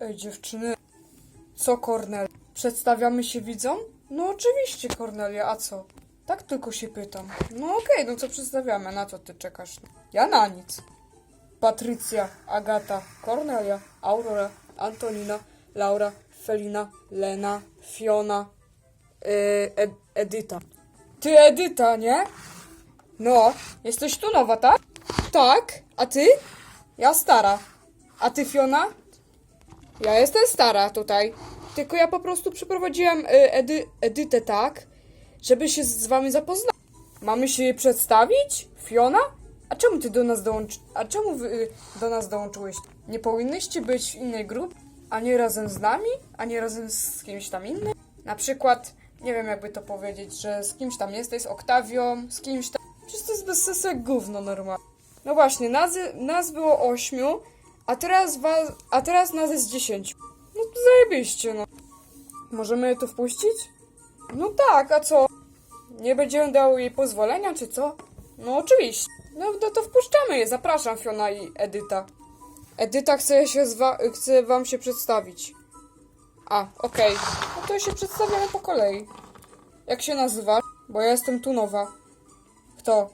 Ej, dziewczyny. Co, Kornel? Przedstawiamy się widzom? No oczywiście, Kornelia, a co? Tak tylko się pytam. No okej, no co przedstawiamy? Na co ty czekasz? Ja na nic. Patrycja, Agata, Kornelia, Aurora, Antonina, Laura, Felina, Lena, Fiona, yy, Ed Edyta. Ty Edyta, nie? No, jesteś tu nowa, tak? Tak, a ty? Ja stara. A ty Fiona? Ja jestem stara tutaj. Tylko ja po prostu przeprowadziłam y, edy Edytę tak, żeby się z wami zapoznać. Mamy się jej przedstawić? Fiona? A czemu ty do nas dołącz... A czemu wy y, do nas dołączyłeś? Nie powinnyście być w innej grupie? A nie razem z nami? A nie razem z kimś tam innym? Na przykład, nie wiem jakby to powiedzieć, że z kimś tam jesteś, z Oktawią, z kimś tam... Przecież to jest bez sensu jak gówno normalnie. No właśnie, nas, nas było ośmiu, a teraz was, a teraz nas jest dziesięciu. No to zajebiście, no. Możemy je tu wpuścić? No tak, a co? Nie będziemy dało jej pozwolenia, czy co? No oczywiście. No, no to wpuszczamy je, zapraszam Fiona i Edyta. Edyta chce, się chce wam się przedstawić. A, okej. No to się przedstawiamy po kolei. Jak się nazywasz? Bo ja jestem tu nowa. Kto?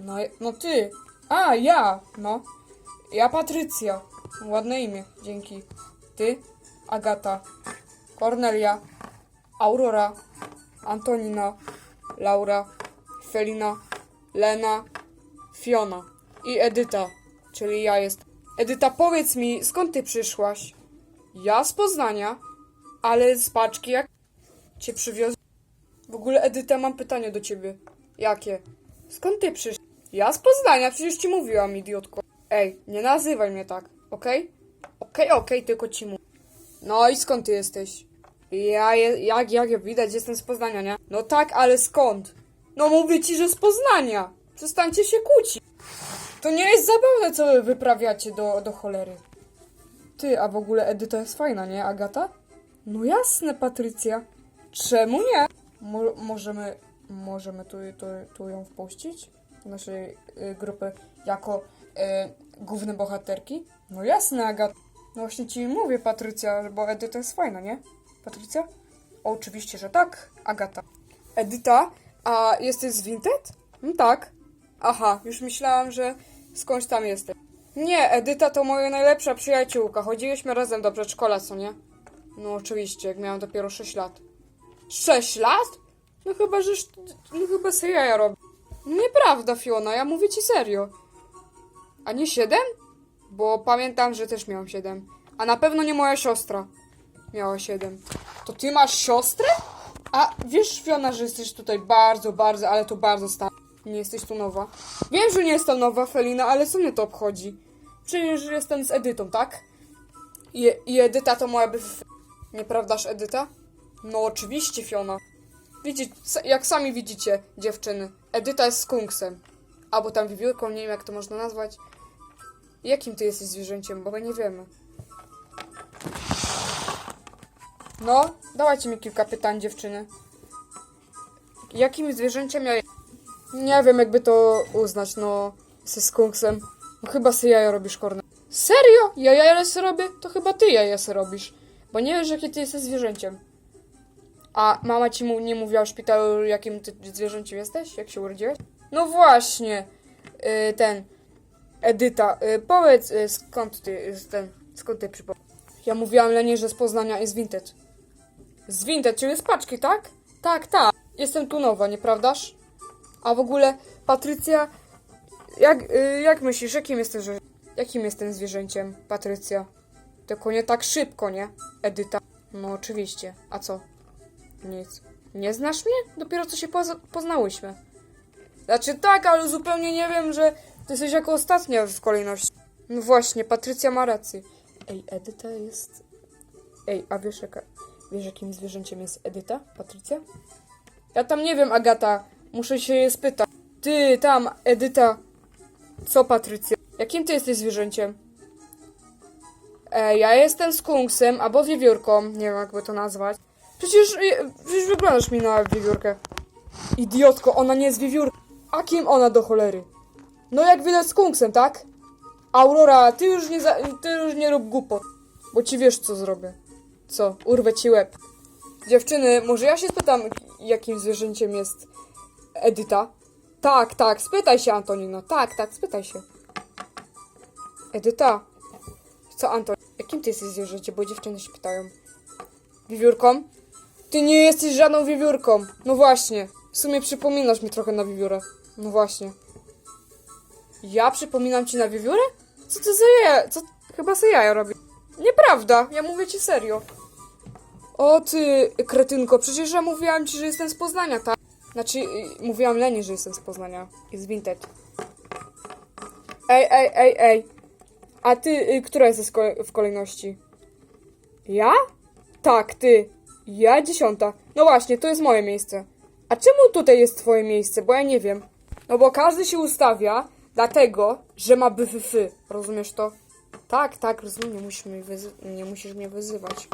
No, no ty. A, ja. No. Ja Patrycja. Ładne imię, dzięki. Ty? Agata. Kornelia. Aurora. Antonina. Laura. Felina. Lena. Fiona. I Edyta. Czyli ja jest. Edyta, powiedz mi, skąd ty przyszłaś? Ja z Poznania. Ale z paczki jak cię przywiozłem. W ogóle, Edyta, mam pytanie do ciebie. Jakie? Skąd ty przyszłaś? Ja z Poznania, przecież ci mówiłam, idiotko. Ej, nie nazywaj mnie tak, okej? Okej, okej, tylko ci mówię. No i skąd ty jesteś? Ja, je, jak, jak widać, jestem z Poznania, nie? No tak, ale skąd? No mówię ci, że z Poznania. Przestańcie się kłócić. To nie jest zabawne, co wy wyprawiacie do, do cholery. Ty, a w ogóle Edyta jest fajna, nie, Agata? No jasne, Patrycja. Czemu nie? Mo- możemy, możemy tu, tu, tu ją wpuścić? Do naszej y, grupy jako y, główne bohaterki? No jasne, Agata. No właśnie ci mówię, Patrycja, bo Edyta jest fajna, nie? Patrycja? Oczywiście, że tak, Agata. Edyta, a jesteś z Vinted? No tak. Aha, już myślałam, że skądś tam jesteś. Nie, Edyta to moja najlepsza przyjaciółka. Chodziliśmy razem do przedszkola, co nie? No oczywiście, jak miałam dopiero 6 lat. 6 lat? No chyba, że... No chyba sobie ja robię. Nieprawda, Fiona, ja mówię ci serio. A nie 7? Bo pamiętam, że też miałam 7. A na pewno nie moja siostra miała 7. To ty masz siostrę? A wiesz, Fiona, że jesteś tutaj bardzo, bardzo, ale to bardzo stara. Nie jesteś tu nowa. Wiem, że nie jestem nowa, Felina, ale co mnie to obchodzi? Przecież jestem z Edytą, tak? I, i Edyta to moja byf... Nieprawdaż, Edyta? No oczywiście, Fiona. Widzicie, jak sami widzicie, dziewczyny, Edyta jest skunksem. Albo tam wiewiórką, nie wiem jak to można nazwać. Jakim ty jesteś zwierzęciem, bo my nie wiemy. No, dawajcie mi kilka pytań, dziewczyny. Jakim zwierzęciem ja? Nie wiem, jakby to uznać, no, ze skunksem. No chyba sobie jaja robisz, Kornel. Serio? Ja jaja se robię? To chyba ty jaja se robisz. Bo nie wiesz, jakie ty jesteś zwierzęciem. A mama ci mu nie mówiła w szpitalu, jakim ty zwierzęciem jesteś? Jak się urodziłeś? No właśnie. Y, ten. Edyta, y, powiedz, y, skąd ty, y, ten, skąd ty przypo... Ja mówiłam Lenie, że z Poznania jest Vinted. Z Vinted, czyli z paczki, tak? Tak, tak. Jestem tu nowa, nieprawdaż? A w ogóle, Patrycja, jak, jak myślisz, jakim jesteś, jakim jestem zwierzęciem, Patrycja? Tylko nie tak szybko, nie? Edyta. No oczywiście. A co? Nic. Nie znasz mnie? Dopiero co się poznałyśmy. Znaczy tak, ale zupełnie nie wiem, że ty jesteś jako ostatnia w kolejności. No właśnie, Patrycja ma rację. Ej, Edyta jest... Ej, a wiesz, jaka... wiesz jakim zwierzęciem jest Edyta, Patrycja? Ja tam nie wiem, Agata. Muszę się je spytać. Ty, tam, Edyta. Co, Patrycja? Jakim ty jesteś zwierzęciem? E, ja jestem skunksem albo wiewiórką. Nie wiem, jakby to nazwać. Przecież, przecież wyglądasz mi na wiewiórkę. Idiotko, ona nie jest wiewiórką. A kim ona do cholery? No jak widać skunksem, tak? Aurora, ty już nie, za, ty już nie rób głupot. Bo ci wiesz, co zrobię. Co? Urwę ci łeb. Dziewczyny, może ja się spytam, jakim zwierzęciem jest Edyta? Tak, tak, spytaj się, Antonino. Tak, tak, spytaj się. Edyta. Co, Anton? Jakim ty jesteś zwierzęciem? Bo dziewczyny się pytają. Wiewiórką? Ty nie jesteś żadną wiewiórką. No właśnie. W sumie przypominasz mi trochę na wiewiórę. No właśnie. Ja przypominam ci na wiewiórę? Co to za jaja? Co? Chyba se jaja robi. Nieprawda, ja mówię ci serio. O ty, kretynko, przecież ja mówiłam ci, że jestem z Poznania, tak? Znaczy, y, mówiłam Leni, że jestem z Poznania. Jest Vinted. Ej, ej, ej, ej. A ty, y, która jesteś ko- w kolejności? Ja? Tak, ty. Ja dziesiąta. No właśnie, to jest moje miejsce. A czemu tutaj jest twoje miejsce? Bo ja nie wiem. No bo każdy się ustawia dlatego, że ma byfyfy. Rozumiesz to? Tak, tak, rozumiem. Nie musisz mnie, nie musisz mnie wyzywać.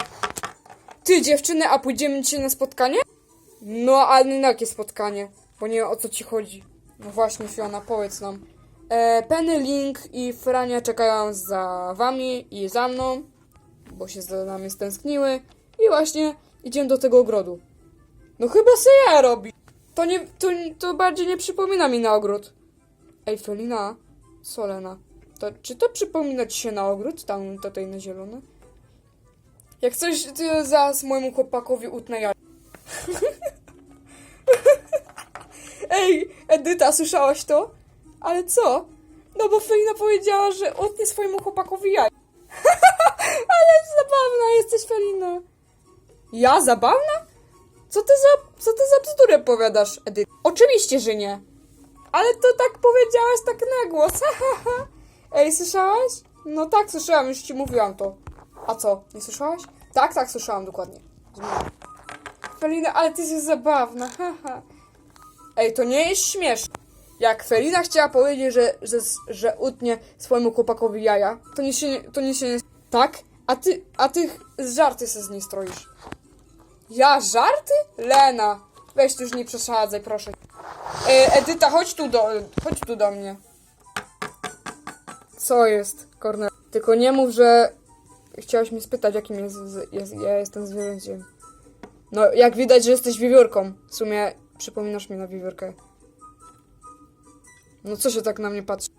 Ty, dziewczyny, a pójdziemy dzisiaj na spotkanie? No, ale na jakie spotkanie? Bo nie wiem, o co ci chodzi. No właśnie, Fiona, powiedz nam. E, Penny, Link i Frania czekają za wami i za mną, bo się za nami stęskniły. I właśnie idziemy do tego ogrodu. No chyba se ja robi. To nie, to, to bardziej nie przypomina mi na ogród. Ej, Felina, Solena, to, czy to przypomina ci się na ogród, tam tutaj na zielono? Jak coś, ty zaraz mojemu chłopakowi utnę ja. Ej, Edyta, słyszałaś to? Ale co? No bo Felina powiedziała, że utnie swojemu chłopakowi jaj. Ale zabawna jesteś, Felina. Ja zabawna? Co ty za, co ty za bzdurę powiadasz, Edyta? Oczywiście, że nie. Ale to tak powiedziałaś tak na głos. Ej, słyszałaś? No tak, słyszałam, już ci mówiłam to. A co, nie słyszałaś? Tak, tak, słyszałam dokładnie. Felina, ale ty jesteś zabawna. haha. Ej, to nie jest śmieszne. Jak Felina chciała powiedzieć, że, że, że utnie swojemu chłopakowi jaja, to nie się, nie- to nie się nie... Tak? A ty, a ty żarty se z niej stroisz. Ja żarty? Lena, weź już nie przesadzaj, proszę. E, Edyta, chodź tu do, chodź tu do mnie. Co jest, Kornel? Tylko nie mów, że chciałaś mnie spytać, jakim jest, jest, ja jestem zwierzęciem. No, jak widać, że jesteś wiewiórką. W sumie przypominasz mi na wiewiórkę. No co się tak na mnie patrzy?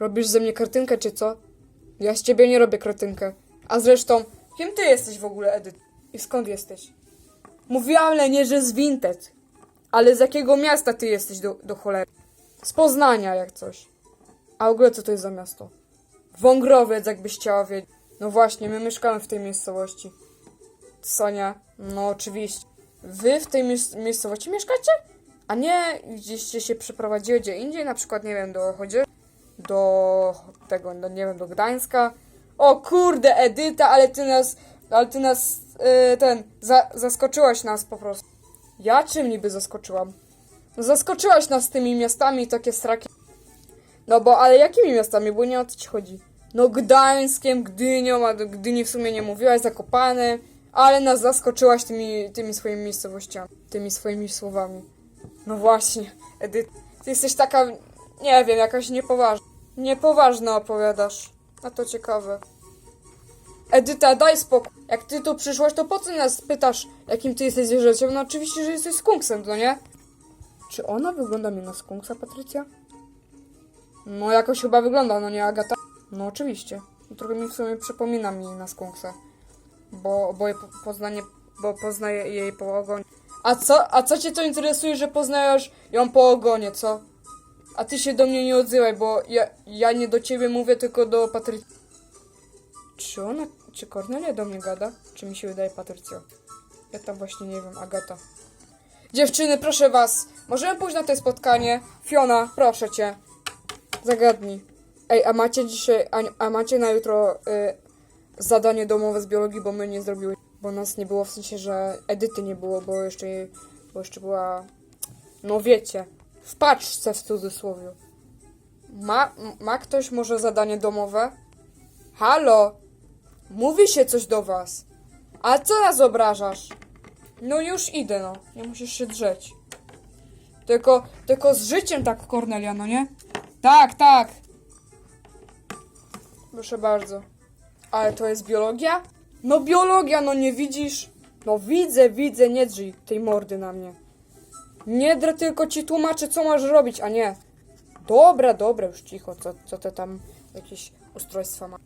Robisz ze mnie kretynkę, czy co? Ja z ciebie nie robię kretynkę. A zresztą, kim ty jesteś w ogóle, Edyt? I skąd jesteś? Mówiłam Lenie, że z Vinted. Ale z jakiego miasta ty jesteś do, do cholery? Z Poznania, jak coś. A w ogóle co to jest za miasto? Wągrowiec, jakbyś chciała wiedzieć. No właśnie, my mieszkamy w tej miejscowości. Sonia, no oczywiście. Wy w tej miejscowości mieszkacie? A nie gdzieście się przeprowadziły gdzie indziej, na przykład, nie wiem, do Chodzie, do tego, no nie wiem, do Gdańska. O kurde, Edyta, ale ty nas, ale ty nas, yy, ten, za, zaskoczyłaś nas po prostu. Ja czym niby zaskoczyłam? No zaskoczyłaś nas tymi miastami, takie straki. No bo, ale jakimi miastami, bo nie o co ci chodzi. No Gdańskiem, Gdynią, a do Gdyni w sumie nie mówiłaś, Zakopane, ale nas zaskoczyłaś tymi, tymi swoimi miejscowościami, tymi swoimi słowami. No właśnie, Edyt, ty jesteś taka, nie wiem, jakaś niepoważna. Niepoważna opowiadasz. A to ciekawe. Edyta, daj spokój. Jak ty tu przyszłaś, to po co nas pytasz, jakim ty jesteś zwierzęciem? No oczywiście, że jesteś skunksem, no nie? Czy ona wygląda mi na skunksa, Patrycja? No jakoś chyba wygląda, no nie Agata? No oczywiście. Trochę mi w sumie przypomina mi na skunksa. Bo, bo poznanie, bo poznaję jej po ogonie. A co, a co cię to interesuje, że poznajesz ją po ogonie, co? A ty się do mnie nie odzywaj, bo ja, ja nie do ciebie mówię, tylko do Patrycji. Czy ona, czy Kornelia do mnie gada? Czy mi się wydaje Patrycja? Ja tam właśnie nie wiem, Agata. Dziewczyny, proszę was, możemy pójść na to spotkanie? Fiona, proszę cię. Zagadnij. Ej, a macie dzisiaj, a, a macie na jutro y, zadanie domowe z biologii, bo my nie zrobiły, bo nas nie było, w sensie, że Edyty nie było, bo jeszcze, jej- bo jeszcze była, no wiecie, w paczce w cudzysłowie. Ma, ma ktoś może zadanie domowe? Halo? Mówi się coś do was. A co nas obrażasz? No już idę, no. Nie musisz się drzeć. Tylko, tylko z życiem tak, Kornelia, no nie? Tak, tak. Proszę bardzo. Ale to jest biologia? No biologia, no nie widzisz? No widzę, widzę, nie drzyj tej mordy na mnie. Nie drę, tylko ci tłumaczę, co masz robić, a nie. Dobra, dobra, już cicho, co, co te tam jakieś ustrojstwa ma.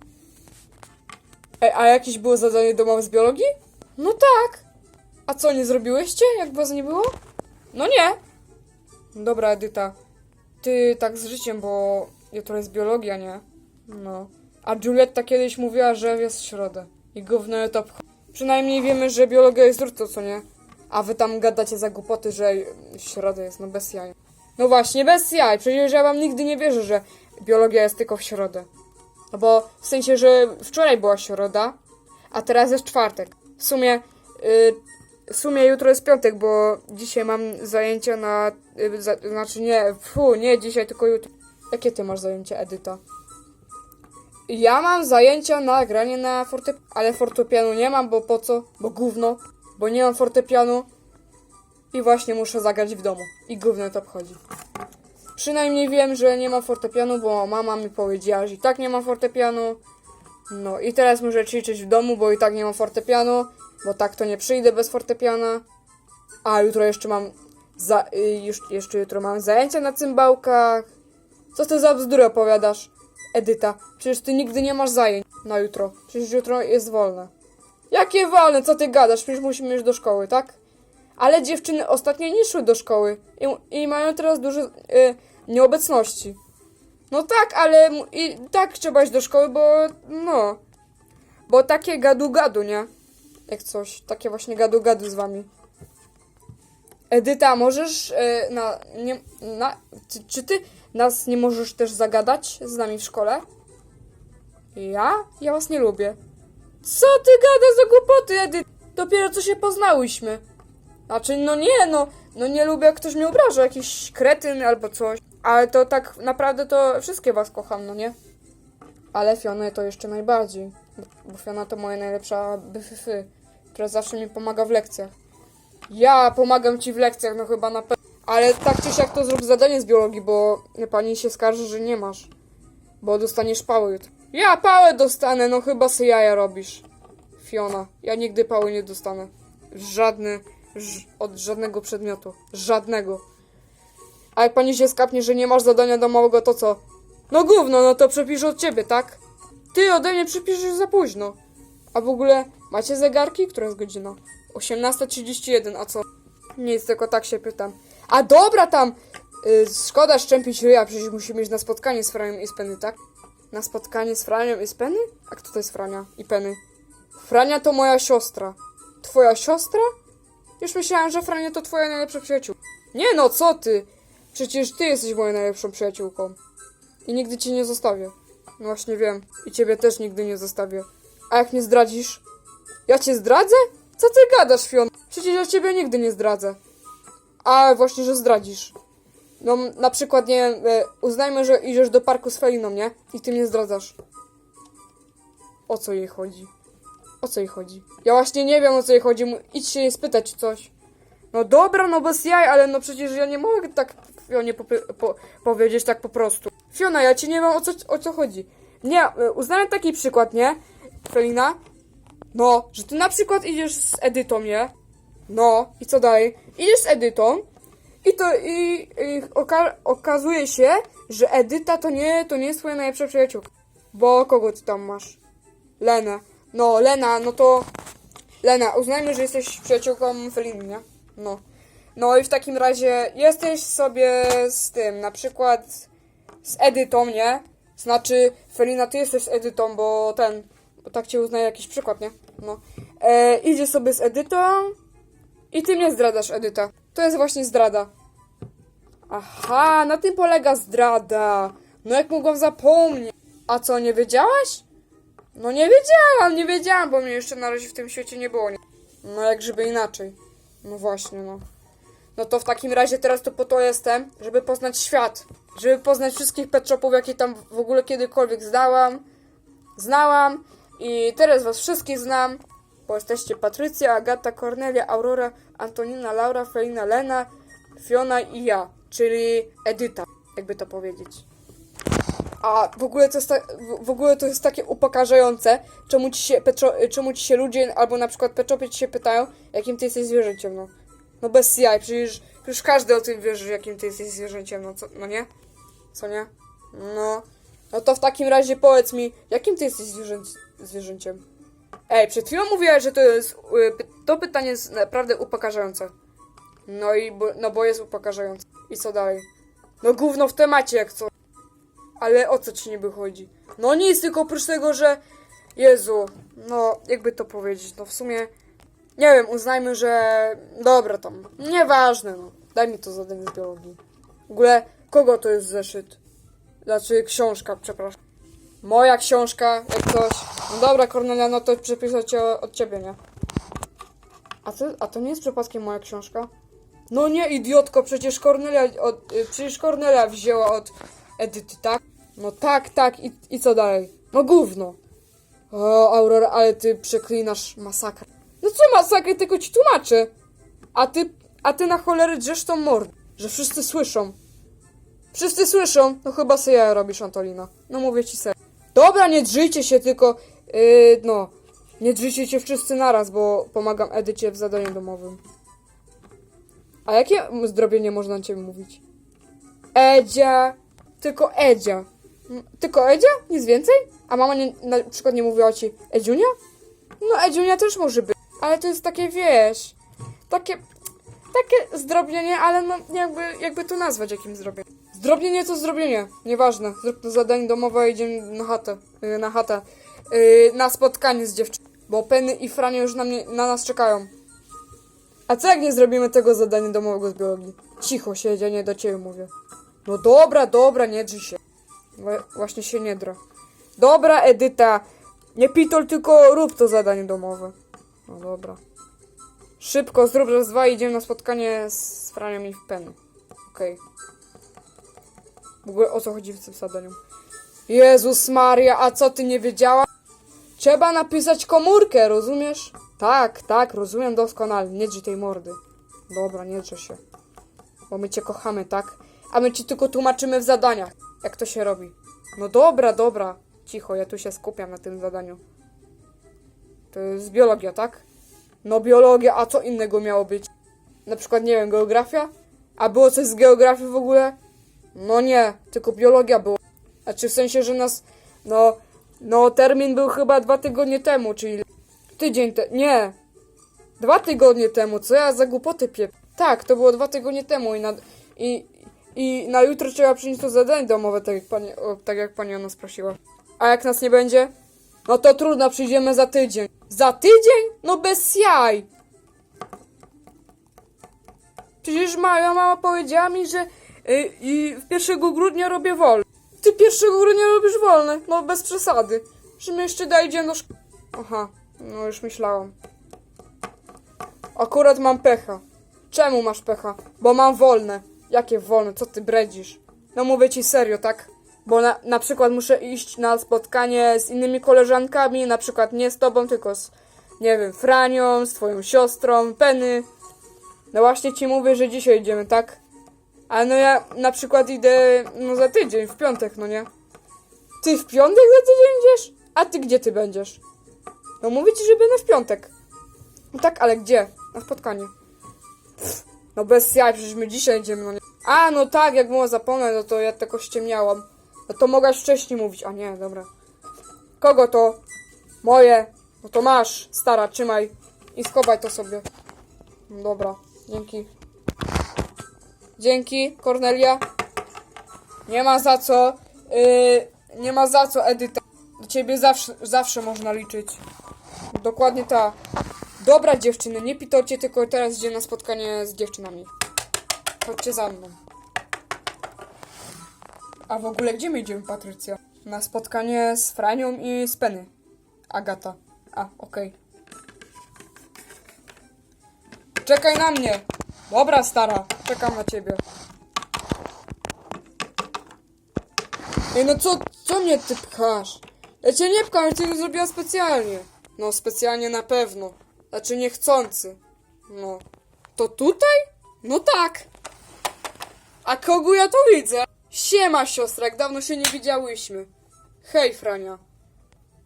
Ej, a jakieś było zadanie domowe z biologii? No tak. A co, nie zrobiłyście, jak was nie było? No nie. Dobra, Edyta. Ty tak z życiem, bo jutro jest biologia, nie? No. A Julietta kiedyś mówiła, że jest środę. I gówno to Przynajmniej wiemy, że biologia jest jutro, co nie? A wy tam gadacie za głupoty, że w środę jest, no bez jaj. No właśnie, bez jaj. Przecież ja wam nigdy nie wierzę, że biologia jest tylko w środę. No bo w sensie, że wczoraj była środa, a teraz jest czwartek. W sumie, y, w sumie jutro jest piątek, bo dzisiaj mam zajęcia na, y, za, znaczy nie, fu, nie dzisiaj, tylko jutro. Jakie ty masz zajęcia, Edyta? Ja mam zajęcia na granie na fortepianu, ale fortepianu nie mam, bo po co? Bo gówno, bo nie mam fortepianu i właśnie muszę zagrać w domu. I gówno to obchodzi. Przynajmniej wiem, że nie ma fortepianu, bo mama mi powiedziała, że i tak nie ma fortepianu. No i teraz muszę ćwiczyć w domu, bo i tak nie mam fortepianu, bo tak to nie przyjdę bez fortepiana. A jutro jeszcze mam za, y, już, jeszcze jutro mam zajęcia na cymbałkach. Co ty za bzdury opowiadasz? Edyta, przecież ty nigdy nie masz zajęć na jutro. Przecież jutro jest wolne. Jakie wolne? Co ty gadasz? Przecież musimy iść do szkoły, tak? Ale dziewczyny ostatnio nie szły do szkoły i, i mają teraz dużo y, nieobecności. No tak, ale i tak trzeba iść do szkoły, bo no. Bo takie gadu-gadu, nie? Jak coś, takie właśnie gadu-gadu z wami. Edyta, możesz y, na, nie, na, czy, czy ty nas nie możesz też zagadać z nami w szkole? Ja? Ja was nie lubię. Co ty gadasz za głupoty, Edyta? Dopiero co się poznałyśmy. Znaczy, no nie, no, no nie lubię, jak ktoś mnie obraża, jakiś kretyn albo coś. Ale to tak naprawdę to wszystkie was kocham, no nie? Ale Fionę to jeszcze najbardziej. Bo Fiona to moja najlepsza byfyfy, która zawsze mi pomaga w lekcjach. Ja pomagam ci w lekcjach, no chyba na pewno. Ale tak czy siak to zrób zadanie z biologii, bo pani się skarży, że nie masz. Bo dostaniesz jutro. Ja pałę dostanę, no chyba se jaja robisz. Fiona, ja nigdy pały nie dostanę. Żadny, ż, od żadnego przedmiotu. Żadnego. A jak pani się skapnie, że nie masz zadania domowego, to co? No gówno, no to przepiszę od ciebie, tak? Ty ode mnie przepiszesz za późno. A w ogóle macie zegarki? Która jest godzina? 18.31, a co? Nic, tylko tak się pytam. A dobra tam! Y, szkoda szczępić ryja, przecież musimy iść na spotkanie z Franią i z Penny, tak? Na spotkanie z Franią i z Penny? A kto to jest Frania i Penny? Frania to moja siostra. Twoja siostra? Już myślałam, że Frania to twoja najlepsza przyjaciółka. Nie no, co ty? Przecież ty jesteś moją najlepszą przyjaciółką. I nigdy cię nie zostawię. No właśnie wiem. I ciebie też nigdy nie zostawię. A jak mnie zdradzisz? Ja cię zdradzę? Co ty gadasz, Fion? Przecież ja ciebie nigdy nie zdradzę. A właśnie, że zdradzisz. No, na przykład, nie wiem, e, uznajmy, że idziesz do parku z Feliną, nie? I ty mnie zdradzasz. O co jej chodzi? O co jej chodzi? Ja właśnie nie wiem, o co jej chodzi. Idź się jej spytać coś. No dobra, no bez jaj, ale no przecież ja nie mogę tak Fionie po- powiedzieć tak po prostu. Fiona, ja ci nie wiem o co, o co chodzi. Nie, e, uznałem taki przykład, nie? Felina? No, że ty na przykład idziesz z Edytą, nie? No, i co dalej? Idziesz z Edytą i to i, i oka- okazuje się, że Edyta to nie, to nie jest twoja najlepsza przyjaciółka. Bo kogo ty tam masz? Lenę. No, Lena, no to... Lena, uznajmy, że jesteś przyjaciółką Feliny, nie? No. No i w takim razie jesteś sobie z tym, na przykład z Edytą, nie? Znaczy, Felina, ty jesteś z Edytą, bo ten... Bo tak cię uznaje jakiś przykład, nie? No. E, idzie sobie z Edytą i ty mnie zdradzasz, Edyta. To jest właśnie zdrada. Aha, na tym polega zdrada. No jak mogłam zapomnieć. A co, nie wiedziałaś? No nie wiedziałam, nie wiedziałam, bo mnie jeszcze na razie w tym świecie nie było. No jak żeby inaczej. No właśnie, no. No to w takim razie teraz to po to jestem, żeby poznać świat. Żeby poznać wszystkich pet shopów, jakie tam w ogóle kiedykolwiek zdałam. Znałam. I teraz was wszystkich znam. Bo jesteście Patrycja, Agata, Kornelia, Aurora, Antonina, Laura, Felina, Lena, Fiona i ja. Czyli Edyta, jakby to powiedzieć. A w ogóle to jest, ta, w- ogóle to jest takie upokarzające, czemu ci się, Petro, czemu ci się ludzie, albo na przykład Petropie ci się pytają, jakim ty jesteś zwierzęciem, no. No bez jaj, przecież, przecież każdy o tym wie, jakim ty jesteś zwierzęciem, no co, no nie? Co nie? No. No to w takim razie powiedz mi, jakim ty jesteś zwierzę, zwierzęciem? Ej, przed chwilą mówiłaś, że to jest, y, to pytanie jest naprawdę upokarzające. No i, bo, no bo jest upokarzające. I co dalej? No gówno w temacie jak co. Ale o co ci niby chodzi? No nic, tylko oprócz tego, że... Jezu, no jakby to powiedzieć, no w sumie... Nie wiem, uznajmy, że... Dobra tam, nieważne no. Daj mi to zadanie z biologii. W ogóle, kogo to jest zeszyt? Znaczy książka, przepraszam. Moja książka, jak coś. No dobra, Kornelia, no to przepisać cię od ciebie, nie? A to, a to nie jest przypadkiem moja książka? No nie, idiotko, przecież Kornelia, od, y, przecież Kornelia wzięła od Edyty, tak? No tak, tak, i, i co dalej? No gówno. O, Aurora, ale ty przeklinasz masakrę. No co masakrę, tylko ci tłumaczę. A ty, a ty na cholerę drzesz tą mordę, że wszyscy słyszą. Wszyscy słyszą, no chyba sobie ja robisz, Antolina. No mówię ci serio. Dobra, nie drzyjcie się, tylko, yy, no, nie drzyjcie się wszyscy naraz, bo pomagam Edycie w zadaniu domowym. A jakie zdrobienie można na ciebie mówić? Edzia. Tylko Edzia. Tylko Edzia? Nic więcej? A mama nie, na przykład nie mówiła ci Edziunia? No Edziunia też może być. Ale to jest takie, wiesz, takie, takie zdrobnienie, ale no jakby, jakby to nazwać jakim zdrobnieniem. Zdrobnienie to zdrobnienie, nieważne. Zrób to zadanie domowe i idziemy na chatę, yy, na chatę, yy, na spotkanie z dziewczyną. Bo Penny i Frania już na, mnie, na nas czekają. A co jak nie zrobimy tego zadania domowego z biologii? Cicho siedzie, nie do ciebie mówię. No dobra, dobra, nie drzyj się. Właśnie się nie dra. Dobra, Edyta. Nie pitol, tylko rób to zadanie domowe. No dobra. Szybko, zrób raz dwa idziemy na spotkanie z Franią i Penny. Okej. W ogóle o co chodzi w tym zadaniu? Jezus Maria, a co ty nie wiedziała? Trzeba napisać komórkę, rozumiesz? Tak, tak, rozumiem doskonale. Nie drzyj tej mordy. Dobra, nie drze się. Bo my cię kochamy, tak? A my ci tylko tłumaczymy w zadaniach, jak to się robi. No dobra, dobra. Cicho, ja tu się skupiam na tym zadaniu. To jest biologia, tak? No biologia, a co innego miało być? Na przykład, nie wiem, geografia? A było coś z geografii w ogóle? No nie, tylko biologia było. Znaczy w sensie, że nas, no, no termin był chyba dwa tygodnie temu, czyli tydzień te, nie, dwa tygodnie temu, co ja za głupoty piep. Tak, to było dwa tygodnie temu i na, i, i na jutro trzeba przynieść to zadanie domowe, tak jak pani, o, tak jak pani o nas prosiła. A jak nas nie będzie? No to trudno, przyjdziemy za tydzień. Za tydzień? No bez jaj! Przecież moja mama powiedziała mi, że y, i w 1 grudnia robię wolne. Ty 1 grudnia robisz wolne? No bez przesady. Że my jeszcze dojdziemy do szkoły. Aha, no już myślałam. Akurat mam pecha. Czemu masz pecha? Bo mam wolne. Jakie wolne? Co ty bredzisz? No mówię ci serio, tak? Bo na, na przykład muszę iść na spotkanie z innymi koleżankami, na przykład nie z tobą, tylko z, nie wiem, Franią, z twoją siostrą, Penny. No właśnie ci mówię, że dzisiaj idziemy, tak? Ale no ja na przykład idę, no za tydzień, w piątek, no nie? Ty w piątek za tydzień idziesz? A ty gdzie ty będziesz? No mówię ci, że będę w piątek. No tak, ale gdzie? Na spotkanie. Pff, no bez jaj, przecież my dzisiaj idziemy, no nie. A, no tak, jak mogła zapomnę, no to ja tylko ściemniałam. No to mogłaś wcześniej mówić. A nie, dobra. Kogo to? Moje. No to masz, stara, trzymaj. I schowaj to sobie. No Dobra, dzięki. Dzięki, Kornelia. Nie ma za co. Yy, nie ma za co, Edyta. Do ciebie zawsze, zawsze można liczyć. Dokładnie ta. Dobra dziewczyny, nie pitolcie, tylko teraz idzie na spotkanie z dziewczynami. Chodźcie za mną. A w ogóle gdzie my idziemy, Patrycja? Na spotkanie z Franią i z Penny. Agata. A, okej. Czekaj na mnie. Dobra, stara. Czekam na ciebie. Ej, no co, co mnie ty pchasz? Ja cię nie pcham, ja cię zrobiła specjalnie. No, specjalnie na pewno. Znaczy niechcący. No. To tutaj? No tak. A kogo ja tu widzę? Siema siostra, jak dawno się nie widziałyśmy. Hej Frania.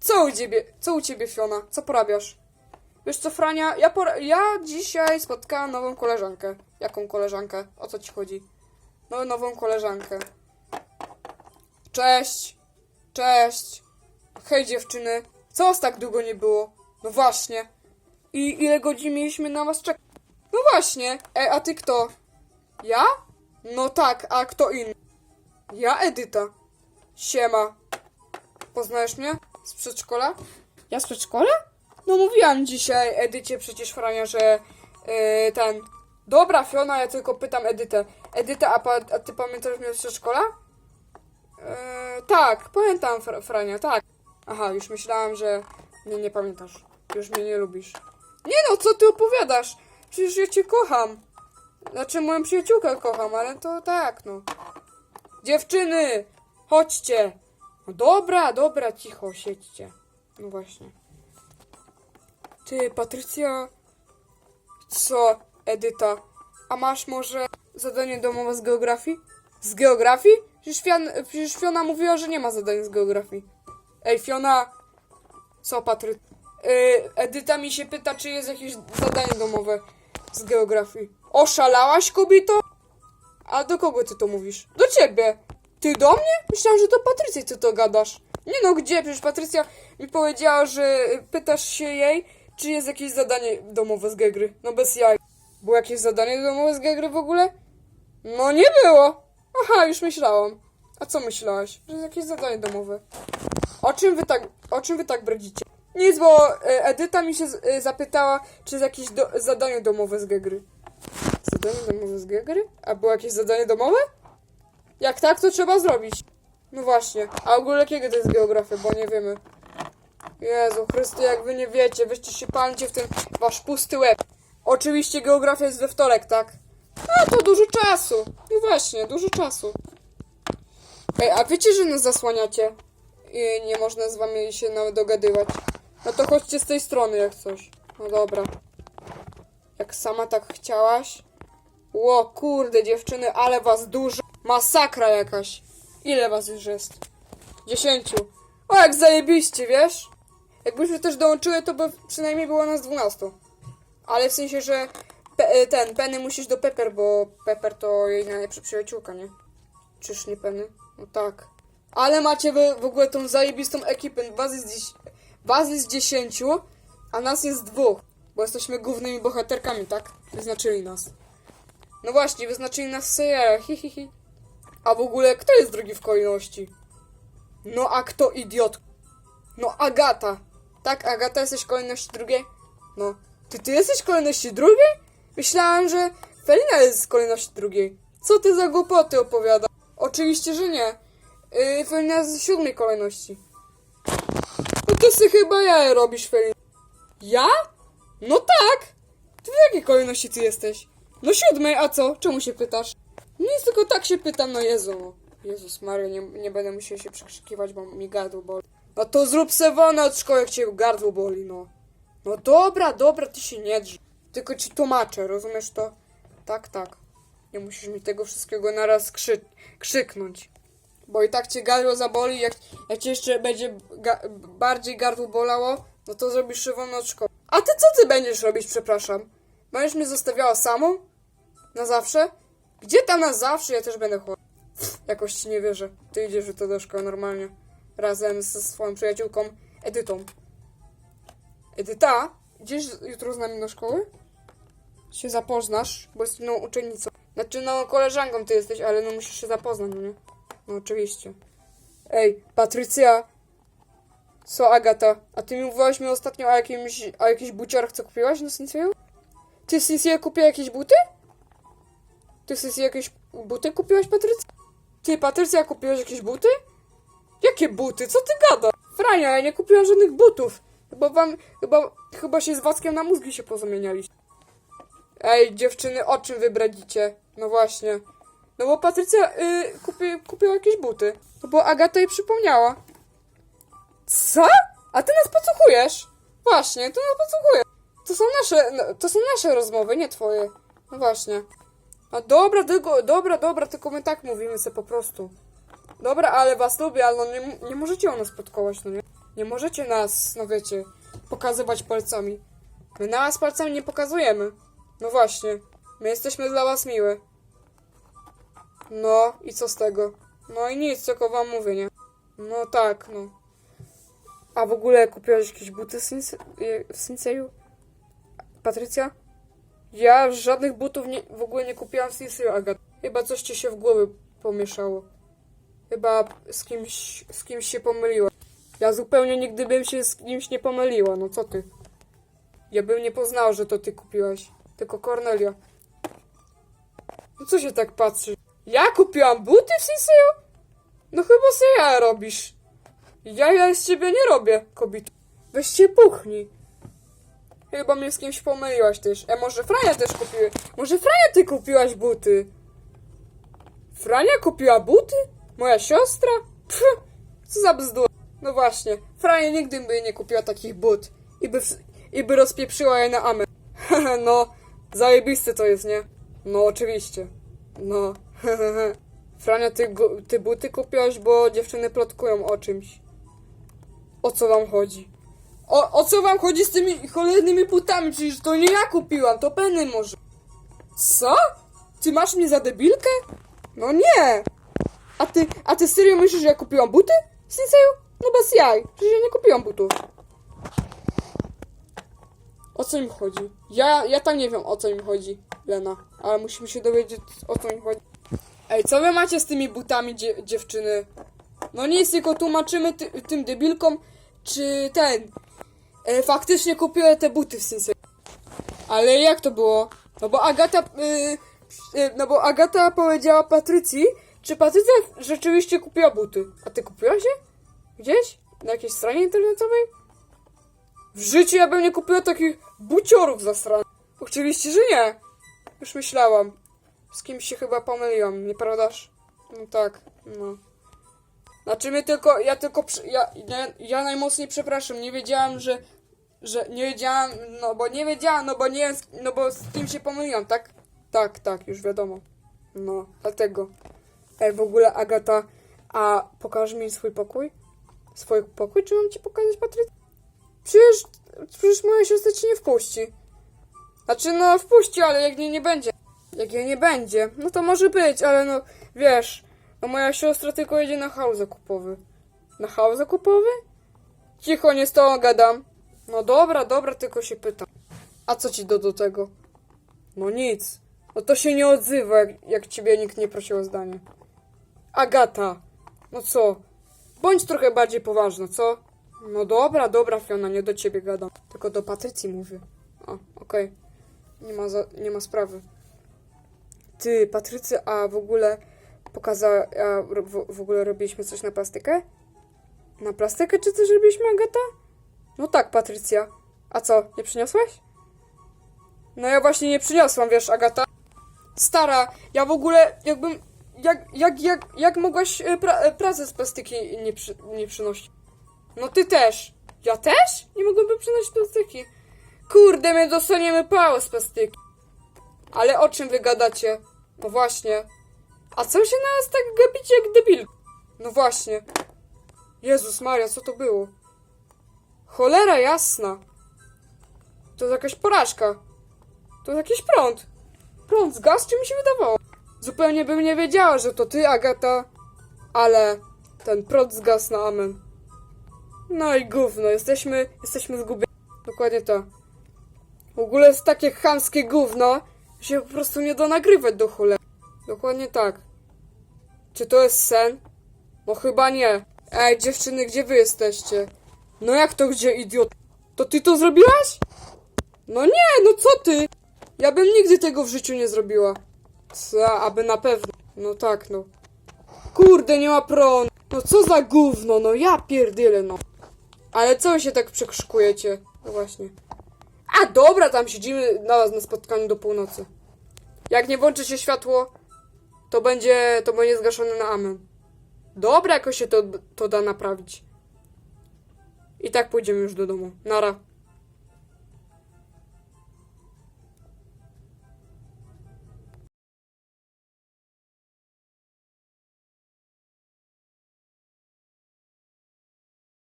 Co u ciebie, co u ciebie Fiona? Co porabiasz? Wiesz co Frania, ja, ja dzisiaj spotkałam nową koleżankę. Jaką koleżankę? O co ci chodzi? No nową koleżankę. Cześć. Cześć. Hej dziewczyny. Co was tak długo nie było? No właśnie. I ile godzin mieliśmy na was czekać? No właśnie. E, a ty kto? Ja? No tak, a kto inny? Ja Edyta. Siema. Poznajesz mnie? Z przedszkola? Ja z przedszkola? No mówiłam dzisiaj Edycie przecież Frania, że yy, ten... Dobra Fiona, ja tylko pytam Edytę. Edyta, a, pa, a ty pamiętasz mnie z przedszkola? Yy, tak, pamiętam Fra- Frania, tak. Aha, już myślałam, że nie, nie pamiętasz. Już mnie nie lubisz. Nie no, co ty opowiadasz? Przecież ja cię kocham. Znaczy moją przyjaciółkę kocham, ale to tak, no. Dziewczyny, chodźcie. No dobra, dobra, cicho, siedźcie. No właśnie. Ty, Patrycja. Co, Edyta? A masz może zadanie domowe z geografii? Z geografii? Przecież, Fian, przecież Fiona mówiła, że nie ma zadań z geografii. Ej, Fiona. Co, Patry? Yy, Edyta mi się pyta, czy jest jakieś zadanie domowe z geografii. Oszalałaś, kobito? A do kogo ty to mówisz? Do ciebie. Ty do mnie? Myślałam, że to Patrycji ty to gadasz. Nie no, gdzie? Przecież Patrycja mi powiedziała, że y, pytasz się jej, czy jest jakieś zadanie domowe z Gegry. No bez jaj. Było jakieś zadanie domowe z Gegry w ogóle? No nie było. Aha, już myślałam. A co myślałaś? Że jest jakieś zadanie domowe. O czym wy tak, o czym wy tak bredzicie? Nic, bo y, Edyta mi się y, zapytała, czy jest jakieś do, zadanie domowe z Gegry. Zadanie domowe z Gegry? A było jakieś zadanie domowe? Jak tak, to trzeba zrobić. No właśnie. A w ogóle jakiego to jest geografia, bo nie wiemy. Jezu Chrysty, jak wy nie wiecie, weźcie się palcie w ten wasz pusty łeb. Oczywiście geografia jest we wtorek, tak? A to dużo czasu. No właśnie, dużo czasu. Ej, a wiecie, że nas zasłaniacie? I nie można z wami się nawet dogadywać. No to chodźcie z tej strony jak coś. No dobra. Jak sama tak chciałaś. Ło, kurde, dziewczyny, ale was dużo. Masakra jakaś. Ile was już jest? Dziesięciu. O, jak zajebiście, wiesz? Jakbyśmy też dołączyły, to by przynajmniej było nas dwunastu. Ale w sensie, że pe e, ten, Penny musisz do Pepper, bo Pepper to jej najlepsza przyjaciółka, nie? Czyż nie Penny? No tak. Ale macie w ogóle tą zajebistą ekipę. Was jest, dziś... was jest dziesięciu, a nas jest dwóch. Bo jesteśmy głównymi bohaterkami, tak? Wyznaczyli nas. No właśnie, wyznaczyli nas serialach, hi, hi, hi. A w ogóle, kto jest drugi w kolejności? No a kto idiot? No Agata. Tak, Agata, jesteś w kolejności drugiej? No. Ty, ty jesteś w kolejności drugiej? Myślałam, że Felina jest w kolejności drugiej. Co ty za głupoty opowiada? Oczywiście, że nie. Yy, Felina jest w siódmej kolejności. No to ty chyba ja robisz, Felina. Ja? No tak! Ty w jakiej kolejności ty jesteś? No siódmej, a co? Czemu się pytasz? Nic, tylko tak się pytam, no Jezu. no. Jezus Maria, nie, nie będę musiał się przekrzykiwać, bo mi gardło boli. No to zrób se wolne od szkoły, jak cię gardło boli, no. No dobra, dobra, ty się nie drż. Tylko ci tłumaczę, rozumiesz to? Tak, tak. Nie musisz mi tego wszystkiego naraz krzy krzyknąć. Bo i tak cię gardło zaboli, jak, jak cię jeszcze będzie ga bardziej gardło bolało, no to zrobisz szkoły. A ty co ty będziesz robić, przepraszam? Będziesz mnie zostawiała samą? Na zawsze? Gdzie tam na zawsze? Ja też będę chora. Jakoś ci nie wierzę. Ty idziesz jutro do szkoły normalnie. Razem ze swoją przyjaciółką Edytą. Edyta, idziesz jutro z nami do szkoły? Się zapoznasz, bo jesteś nową uczennicą. Znaczy nową koleżanką ty jesteś, ale no musisz się zapoznać, no nie? No oczywiście. Ej, Patrycja! Co, Agata? A ty mi mówiłaś mi ostatnio o jakimś, o jakichś buciorach, co kupiłaś na Sincieju? Ty Sincieju kupiła jakieś buty? Ty Sincieju jakieś buty kupiłaś, Patrycja? Ty, Patrycja, kupiłaś jakieś buty? Jakie buty? Co ty gada? Frania, ja nie kupiłam żadnych butów. Chyba wam, chyba, chyba się z Wackiem na mózgi się pozamienialiście. Ej, dziewczyny, o czym wy bradzicie? No właśnie. No bo Patrycja y, kupi, kupiła jakieś buty. No bo Agata jej przypomniała. Co? A ty nas podsłuchujesz? Właśnie, ty nas podsłuchujesz. To są nasze, no, to są nasze rozmowy, nie twoje. No właśnie. A dobra, tylko, dobra, dobra, tylko my tak mówimy sobie po prostu. Dobra, ale was lubię, ale no nie, nie możecie o nas podkołać, no nie? Nie możecie nas, no wiecie, pokazywać palcami. My na was palcami nie pokazujemy. No właśnie, my jesteśmy dla was miłe. No i co z tego? No i nic, tylko wam mówię, nie? No tak, no. A w ogóle kupiłaś jakieś buty w Sinse- Sinseju? Patrycja? Ja żadnych butów nie, w ogóle nie kupiłam w Sinseju, Agat. Chyba coś ci się w głowie pomieszało. Chyba z kimś, z kimś się pomyliła. Ja zupełnie nigdy bym się z kimś nie pomyliła, no co ty? Ja bym nie poznała, że to ty kupiłaś. Tylko Cornelia. No co się tak patrzy? Ja kupiłam buty w Sinseju? No chyba se ja robisz. Ja, ja z ciebie nie robię, kobito. Weź się puchnij. Chyba mnie z kimś pomyliłaś też. E, może Frania też kupiły. Może Frania ty kupiłaś buty? Frania kupiła buty? Moja siostra? Pff, co za bzdura. No właśnie, Frania nigdy by nie kupiła takich but. I by, i by rozpieprzyła je na amen. no, zajebiste to jest, nie? No, oczywiście. No, Frania, ty, ty buty kupiłaś, bo dziewczyny plotkują o czymś. O co wam chodzi? O, o co wam chodzi z tymi cholernymi butami? Przecież to nie ja kupiłam, to Penny może. Co? Ty masz mnie za debilkę? No nie! A ty, a ty serio myślisz, że ja kupiłam buty? W Sinseju? No bez jaj, przecież ja nie kupiłam butów. O co im chodzi? Ja, ja tam nie wiem o co im chodzi, Lena, ale musimy się dowiedzieć o co im chodzi. Ej, co wy macie z tymi butami, dzie dziewczyny? No nic, tylko tłumaczymy ty tym debilkom, czy ten e, faktycznie kupiłem te buty w Sinseju. Ale jak to było? No bo Agata, y, y, no bo Agata powiedziała Patrycji, czy Patrycja rzeczywiście kupiła buty. A ty kupiłaś je? Gdzieś? Na jakiejś stronie internetowej? W życiu ja bym nie kupiła takich buciorów za stronę. Oczywiście, że nie. Już myślałam. Z kimś się chyba pomyliłam, nieprawdaż? No tak, no. Znaczy my tylko, ja tylko, ja, ja, ja najmocniej przepraszam, nie wiedziałam, że, że, nie wiedziałam, no bo nie wiedziałam, no bo nie no bo z kim się pomyliłam, tak? Tak, tak, już wiadomo. No, dlatego. Ej, w ogóle Agata, a pokaż mi swój pokój? Swój pokój, czy mam ci pokazać, Patryk? Przecież, przecież moja siostra ci nie wpuści. Znaczy, no wpuści, ale jak jej nie będzie. Jak jej nie będzie, no to może być, ale no, wiesz, no moja siostra tylko jedzie na hał zakupowy. Na hał zakupowy? Cicho, nie z tobą gadam. No dobra, dobra, tylko się pytam. A co ci do, do tego? No nic. No to się nie odzywa, jak, jak ciebie nikt nie prosił o zdanie. Agata, no co? Bądź trochę bardziej poważna, co? No dobra, dobra, Fiona, nie do ciebie gadam. Tylko do Patrycji mówię. O, okej. Nie, ma za, nie ma sprawy. Ty, Patrycy, a w ogóle pokazała, a w, w ogóle robiliśmy coś na plastykę? Na plastykę czy coś robiliśmy, Agata? No tak, Patrycja. A co, nie przyniosłaś? No ja właśnie nie przyniosłam, wiesz, Agata. Stara, ja w ogóle jakbym... Jak, jak, jak, jak mogłaś e, pra, e, pracę z plastyki nie, przy, nie przynosić? No ty też. Ja też? Nie mogłabym przynosić plastyki. Kurde, my dostaniemy pałę z plastyki. Ale o czym wy gadacie? No właśnie. A co się na nas tak gapicie jak debil? No właśnie. Jezus Maria, co to było? Cholera jasna. To jakaś porażka. To jakiś prąd. Prąd zgasł, czy mi się wydawało? Zupełnie bym nie wiedziała, że to ty, Agata. Ale ten prąd zgasł na amen. No i gówno, jesteśmy, jesteśmy zgubieni. Dokładnie to. W ogóle jest takie chamskie gówno, się po prostu nie da nagrywać do cholery. Dokładnie tak. Czy to jest sen? No chyba nie. Ej, dziewczyny, gdzie wy jesteście? No jak to gdzie, idiot? To ty to zrobiłaś? No nie, no co ty? Ja bym nigdy tego w życiu nie zrobiła. Co, aby na pewno. No tak, no. Kurde, nie ma prądu. No co za gówno, no ja pierdyle, no. Ale co się tak przekrzykujecie? No właśnie. A dobra, tam siedzimy na, na spotkaniu do północy. Jak nie włączy się światło, to będzie, to będzie zgaszone na amen. Dobra, jakoś się to, to da naprawić. I tak pójdziemy już do domu. Nara.